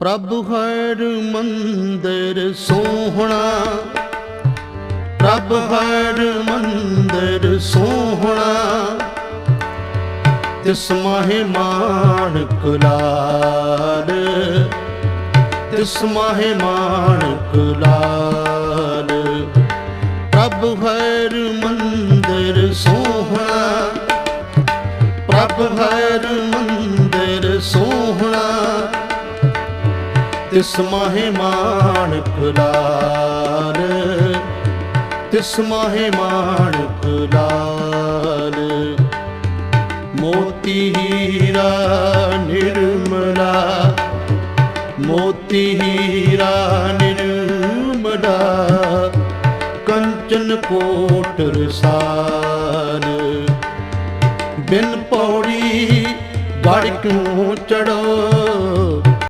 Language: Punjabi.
ਪ੍ਰਭ ਹਰ ਮੰਦਰ ਸੋਹਣਾ, ਪ੍ਰਭ ਹਰ ਮੰਦਰ ਸੋਹਣਾ ਤਿਸ ਮਾਹੇ ਮਾਣਕ ਲਾਲ ਤਿਸ ਮਾਹੇ ਮਾਣਕ ਲਾਲ, ਪ੍ਰਭ ਹਰ ਮੰਦਰ ਸੋਹਣਾ, ਪ੍ਰਭ ਹਰ ਮੰਦਰ ਸੋਹਣਾ। ਤਿਸ ਮਾਹੇ ਮਾਣਕ ਲਾਲ। ਤਿਸ ਮਾਹੇ ਮਾਣਕ ਲਾਲ। ਮੋਤੀ ਹੀਰਾ ਨਿਰਮਲਾ। ਮੋਤੀ ਹੀਰਾ ਨਿਰਮਲਾ। ਕੰਚਨ ਕੋਟ ਰਸਾਲ। ਬਿਨ ਪੌੜੀ ਗੜ ਕਿਉਂ ਚੜੋ